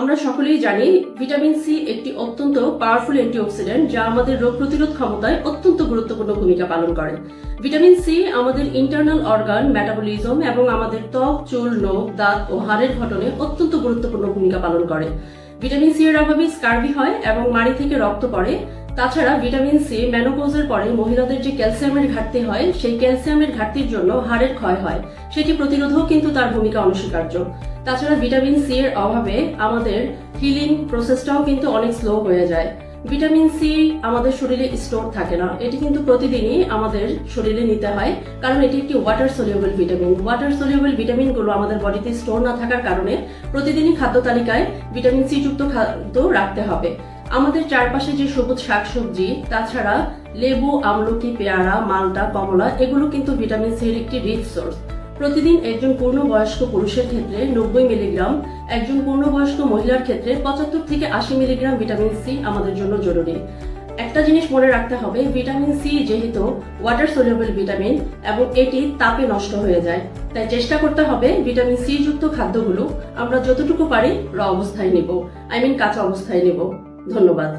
আমরা সকলেই জানি ভিটামিন সি একটি অত্যন্ত পাওয়ারফুল অ্যান্টিঅক্সিডেন্ট যা আমাদের রোগ প্রতিরোধ ক্ষমতায় অত্যন্ত গুরুত্বপূর্ণ ভূমিকা পালন করে। ভিটামিন সি আমাদের ইন্টারনাল অর্গান মেটাবলিজম এবং আমাদের ত্বক, চুল, নখ, দাঁত ও হাড়ের ঘটনে অত্যন্ত গুরুত্বপূর্ণ ভূমিকা পালন করে। ভিটামিন সি এর অভাবে স্কার্বি হয় এবং মাড়ি থেকে রক্ত পড়ে। তাছাড়া ভিটামিন সি মেনোপোজের পরে মহিলাদের যে ক্যালসিয়ামের ঘাটতি হয়, সেই ক্যালসিয়ামের ঘাটতির জন্য হাড়ের ক্ষয় হয়। সেটি প্রতিরোধও কিন্তু তার ভূমিকা অনস্বীকার্য। তাছাড়া ভিটামিন সি এর অভাবে আমাদের হিলিং প্রসেসটাও কিন্তু অনেক স্লো হয়ে যায়। ভিটামিন সি আমাদের শরীরে স্টোর থাকে না। এটি কিন্তু প্রতিদিনই আমাদের শরীরে নিতে হয়, কারণ এটি একটি water soluble vitamin water soluble ভিটামিনগুলো আমাদের বডিতে স্টোর না থাকার কারণে প্রতিদিনই খাদ্য তালিকায় ভিটামিন সি যুক্ত খাদ্য রাখতে হবে। আমাদের চারপাশে যে সবুজ শাকসবজি, তাছাড়া লেবু, আমলকি, পেয়ারা মালটা কমলা, এগুলো কিন্তু ভিটামিন সি এর একটি রিচ সোর্স প্রতিদিন একজন পূর্ণবয়স্ক পুরুষের ক্ষেত্রে নব্বই মিলিগ্রাম, একজন পূর্ণবয়স্ক মহিলার ক্ষেত্রে পঁচাত্তর থেকে আশি মিলিগ্রাম ভিটামিন সি আমাদের জন্য জরুরি। একটা জিনিস মনে রাখতে হবে, ভিটামিন সি যেহেতু ওয়াটার সলিউবল ভিটামিন এবং এটি তাপে নষ্ট হয়ে যায়। তাই চেষ্টা করতে হবে ভিটামিন সি যুক্ত খাদ্যগুলো আমরা যতটুকু পারি র অবস্থায় নেব আই মিন কাঁচা অবস্থায় নেব। ধন্যবাদ।